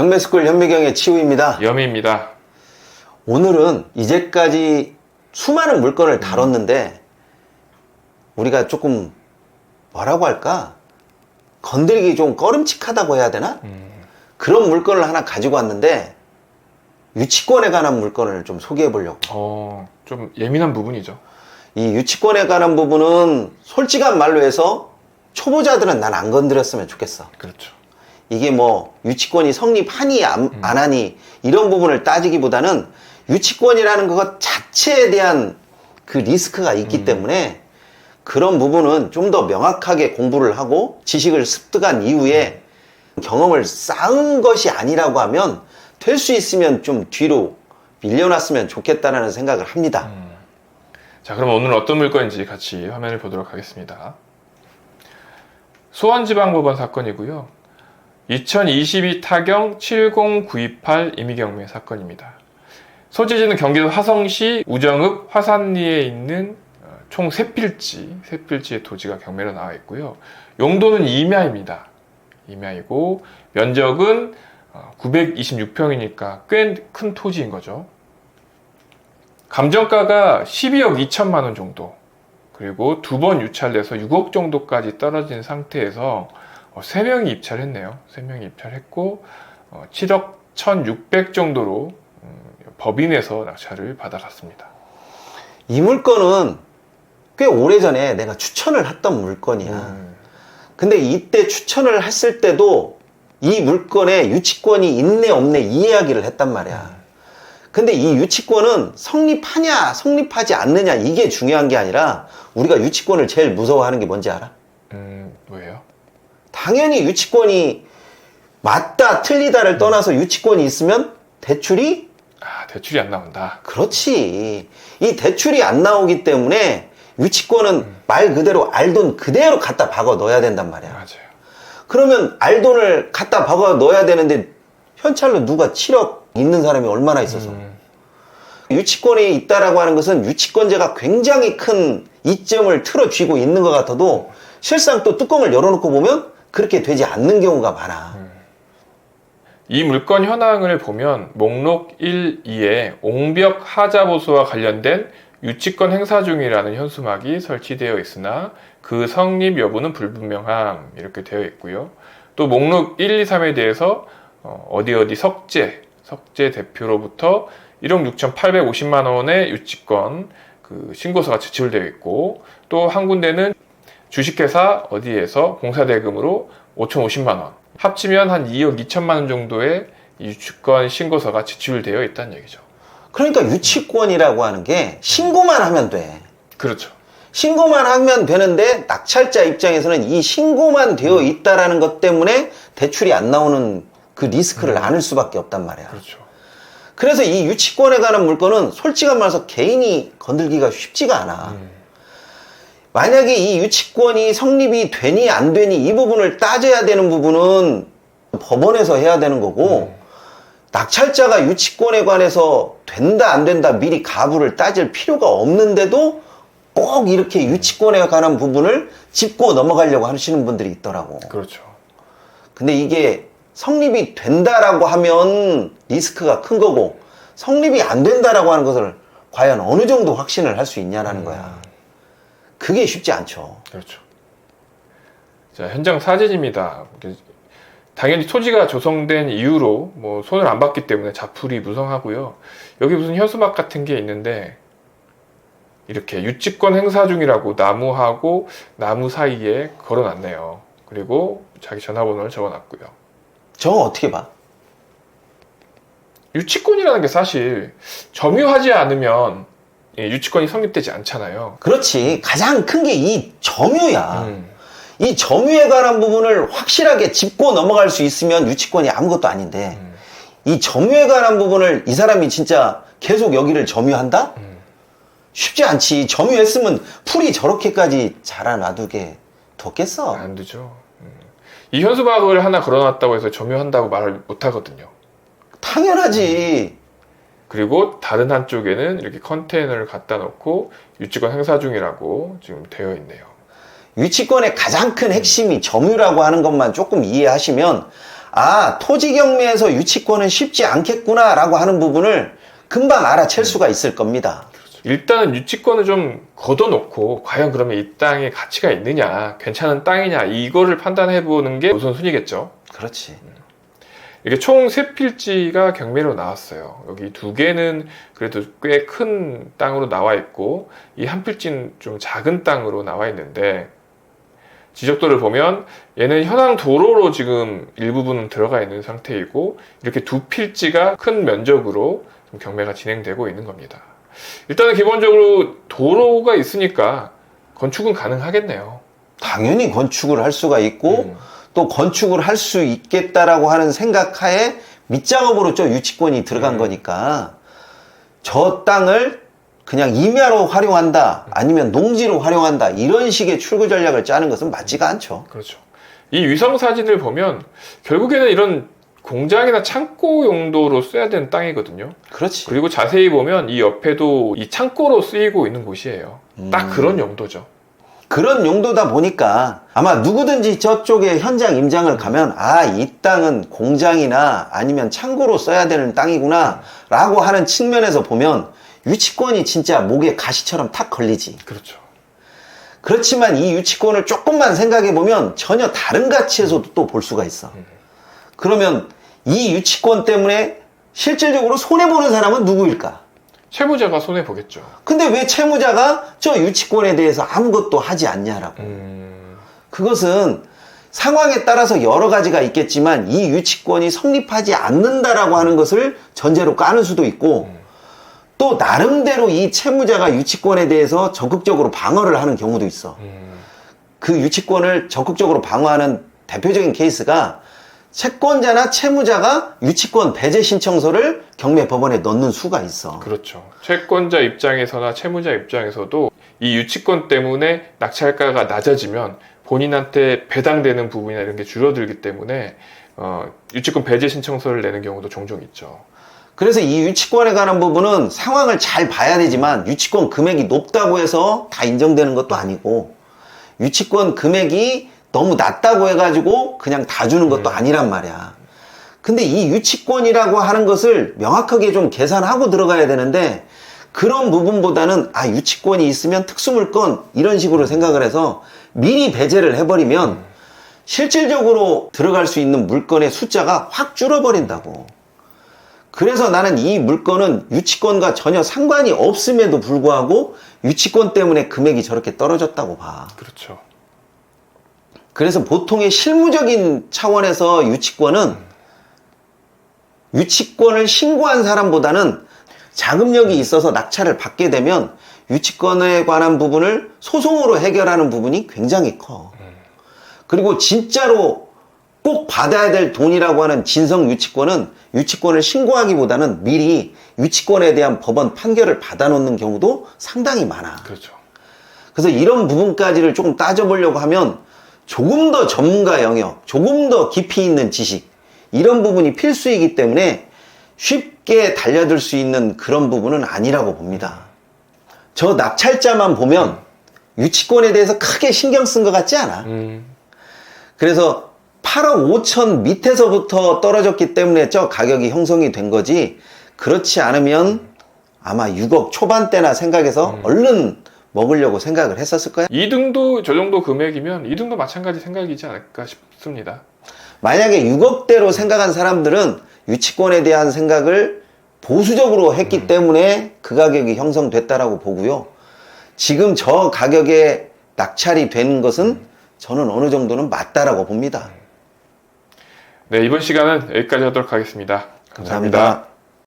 경매스쿨 현미경의 치우입니다. 염입니다. 오늘은 이제까지 수많은 물건을 다뤘는데 우리가 조금 뭐라고 할까? 건드리기 좀 꺼림칙하다고 해야 되나? 그런 물건을 하나 가지고 왔는데 유치권에 관한 물건을 좀 소개해 보려고. 어, 좀 예민한 부분이죠. 이 유치권에 관한 부분은 솔직한 말로 해서 초보자들은 난 안 건드렸으면 좋겠어. 그렇죠. 이게 뭐 유치권이 성립하니 안, 안 하니 이런 부분을 따지기보다는 유치권이라는 것 자체에 대한 그 리스크가 있기 때문에 그런 부분은 좀 더 명확하게 공부를 하고 지식을 습득한 이후에 경험을 쌓은 것이 아니라고 하면 될 수 있으면 좀 뒤로 밀려났으면 좋겠다라는 생각을 합니다. 자, 그럼 오늘 어떤 물건인지 같이 화면을 보도록 하겠습니다. 수원지방법원 사건이고요. 2022 타경 70928 임의경매 사건입니다. 소재지는 경기도 화성시 우정읍 화산리에 있는 어, 총 3필지, 3필지의 토지가 경매로 나와 있고요. 용도는 임야입니다. 임야이고 면적은 926평이니까 꽤 큰 토지인 거죠. 감정가가 12억 2천만 원 정도. 그리고 두 번 유찰돼서 6억 정도까지 떨어진 상태에서 어, 3명이 입찰 했네요. 3명이 입찰했고 어, 7억 1,600 정도로 음, 법인에서 낙찰을 받아갔습니다. 이 물건은 꽤 오래전에 내가 추천을 했던 물건이야. 음, 근데 이때 추천을 했을 때도 이 물건에 유치권이 있네 없네 이 이야기를 했단 말이야. 근데 이 유치권은 성립하냐 성립하지 않느냐 이게 중요한 게 아니라 우리가 유치권을 제일 무서워하는 게 뭔지 알아? 음, 뭐예요? 당연히 유치권이 맞다 틀리다를 떠나서 유치권이 있으면 대출이 아, 대출이 안 나온다. 그렇지. 이 대출이 안 나오기 때문에 유치권은 말 그대로 알돈 그대로 갖다 박아 넣어야 된단 말이야. 맞아요. 그러면 알돈을 갖다 박아 넣어야 되는데 현찰로 누가 7억 있는 사람이 얼마나 있어서 음, 유치권이 있다라고 하는 것은 유치권자가 굉장히 큰 이점을 틀어쥐고 있는 것 같아도 실상 또 뚜껑을 열어놓고 보면 그렇게 되지 않는 경우가 많아. 이 물건 현황을 보면 목록 1, 2에 옹벽 하자 보수와 관련된 유치권 행사 중이라는 현수막이 설치되어 있으나 그 성립 여부는 불분명함 이렇게 되어 있고요. 또 목록 1, 2, 3에 대해서 어, 어디 어디 석재, 석재 대표로부터 1억 6,850만 원의 유치권 그 신고서가 제출되어 있고 또 한 군데는 주식회사 어디에서 공사대금으로 5,050만 원 합치면 한 2억 2천만 원 정도의 이 유치권 신고서가 제출되어 있다는 얘기죠. 그러니까 유치권이라고 하는 게 신고만 하면 돼. 그렇죠. 신고만 하면 되는데 낙찰자 입장에서는 이 신고만 되어 있다라는 것 때문에 대출이 안 나오는 그 리스크를 안을 수밖에 없단 말이야. 그렇죠. 그래서 이 유치권에 관한 물건은 솔직한 말해서 개인이 건들기가 쉽지가 않아. 만약에 이 유치권이 성립이 되니 안 되니 이 부분을 따져야 되는 부분은 법원에서 해야 되는 거고 낙찰자가 유치권에 관해서 된다 안 된다 미리 가부를 따질 필요가 없는데도 꼭 이렇게 유치권에 관한 부분을 짚고 넘어가려고 하시는 분들이 있더라고. 그렇죠. 근데 이게 성립이 된다라고 하면 리스크가 큰 거고 성립이 안 된다라고 하는 것을 과연 어느 정도 확신을 할 수 있냐라는 거야. 그게 쉽지 않죠. 그렇죠. 자, 현장 사진입니다. 당연히 토지가 조성된 이후로 뭐 손을 안 봤기 때문에 자풀이 무성하고요. 여기 무슨 현수막 같은 게 있는데 이렇게 유치권 행사 중이라고 나무하고 나무 사이에 걸어놨네요. 그리고 자기 전화번호를 적어놨고요. 저거 어떻게 봐? 유치권이라는 게 사실 점유하지 않으면 예, 유치권이 성립되지 않잖아요. 그렇지. 가장 큰 게 이 점유야. 음, 이 점유에 관한 부분을 확실하게 짚고 넘어갈 수 있으면 유치권이 아무것도 아닌데 음. 이 점유에 관한 부분을 이 사람이 진짜 계속 여기를 점유한다? 음. 쉽지 않지. 점유했으면 풀이 저렇게까지 자라놔두게 뒀겠어. 안 되죠. 음. 이 현수막을 하나 걸어놨다고 해서 점유한다고 말을 못 하거든요. 당연하지. 그리고 다른 한쪽에는 이렇게 컨테이너를 갖다 놓고 유치권 행사 중이라고 지금 되어 있네요. 유치권의 가장 큰 핵심이 점유라고 하는 것만 조금 이해하시면 아, 토지 경매에서 유치권은 쉽지 않겠구나라고 하는 부분을 금방 알아챌 수가 있을 겁니다. 일단은 유치권을 좀 걷어놓고 과연 그러면 이 땅에 가치가 있느냐, 괜찮은 땅이냐 이거를 판단해 보는 게 우선순위겠죠. 그렇지. 이게 총 세 필지가 경매로 나왔어요. 여기 두 개는 그래도 꽤 큰 땅으로 나와 있고 이 한 필지는 좀 작은 땅으로 나와 있는데 지적도를 보면 얘는 현황 도로로 지금 일부분은 들어가 있는 상태이고 이렇게 두 필지가 큰 면적으로 좀 경매가 진행되고 있는 겁니다. 일단은 기본적으로 도로가 있으니까 건축은 가능하겠네요. 당연히 건축을 할 수가 있고 음. 또 건축을 할 수 있겠다라고 하는 생각하에 밑작업으로 저 유치권이 들어간 음. 거니까 저 땅을 그냥 임야로 활용한다 아니면 농지로 활용한다 이런 식의 출구 전략을 짜는 것은 맞지가 않죠. 그렇죠. 이 위성 사진을 보면 결국에는 이런 공장이나 창고 용도로 써야 되는 땅이거든요. 그렇지. 그리고 자세히 보면 이 옆에도 이 창고로 쓰이고 있는 곳이에요. 딱 음. 그런 용도죠. 그런 용도다 보니까 아마 누구든지 저쪽에 현장 임장을 가면 아, 이 땅은 공장이나 아니면 창고로 써야 되는 땅이구나 라고 하는 측면에서 보면 유치권이 진짜 목에 가시처럼 탁 걸리지. 그렇죠. 그렇지만 이 유치권을 조금만 생각해 보면 전혀 다른 가치에서도 또 볼 수가 있어. 그러면 이 유치권 때문에 실질적으로 손해보는 사람은 누구일까? 채무자가 손해 보겠죠. 근데 왜 채무자가 저 유치권에 대해서 아무것도 하지 않냐라고. 음, 그것은 상황에 따라서 여러 가지가 있겠지만 이 유치권이 성립하지 않는다라고 하는 것을 전제로 까는 수도 있고 또 나름대로 이 채무자가 유치권에 대해서 적극적으로 방어를 하는 경우도 있어. 음, 그 유치권을 적극적으로 방어하는 대표적인 케이스가 채권자나 채무자가 유치권 배제 신청서를 경매 법원에 넣는 수가 있어. 그렇죠. 채권자 입장에서나 채무자 입장에서도 이 유치권 때문에 낙찰가가 낮아지면 본인한테 배당되는 부분이나 이런 게 줄어들기 때문에 어, 유치권 배제 신청서를 내는 경우도 종종 있죠. 그래서 이 유치권에 관한 부분은 상황을 잘 봐야 되지만 유치권 금액이 높다고 해서 다 인정되는 것도 아니고 유치권 금액이 너무 낮다고 해가지고 그냥 다 주는 것도 아니란 말이야. 근데 이 유치권이라고 하는 것을 명확하게 좀 계산하고 들어가야 되는데 그런 부분보다는 아 유치권이 있으면 특수물건 이런 식으로 생각을 해서 미리 배제를 해버리면 실질적으로 들어갈 수 있는 물건의 숫자가 확 줄어버린다고. 그래서 나는 이 물건은 유치권과 전혀 상관이 없음에도 불구하고 유치권 때문에 금액이 저렇게 떨어졌다고 봐. 그렇죠. 그래서 보통의 실무적인 차원에서 유치권은 유치권을 신고한 사람보다는 자금력이 있어서 낙찰을 받게 되면 유치권에 관한 부분을 소송으로 해결하는 부분이 굉장히 커. 그리고 진짜로 꼭 받아야 될 돈이라고 하는 진성 유치권은 유치권을 신고하기보다는 미리 유치권에 대한 법원 판결을 받아놓는 경우도 상당히 많아. 그렇죠. 그래서 이런 부분까지를 조금 따져보려고 하면 조금 더 전문가 영역, 조금 더 깊이 있는 지식, 이런 부분이 필수이기 때문에 쉽게 달려들 수 있는 그런 부분은 아니라고 봅니다. 저 낙찰자만 보면 유치권에 대해서 크게 신경 쓴 것 같지 않아. 음, 그래서 8억 5천 밑에서부터 떨어졌기 때문에 저 가격이 형성이 된 거지 그렇지 않으면 아마 6억 초반대나 생각해서 얼른 먹으려고 생각을 했었을 거야. 2등도 저 정도 금액이면 2등도 마찬가지 생각이지 않을까 싶습니다. 만약에 6억대로 생각한 사람들은 유치권에 대한 생각을 보수적으로 했기 때문에 그 가격이 형성됐다라고 보고요. 지금 저 가격에 낙찰이 된 것은 저는 어느 정도는 맞다라고 봅니다. 네, 이번 시간은 여기까지 하도록 하겠습니다 감사합니다. 감사합니다.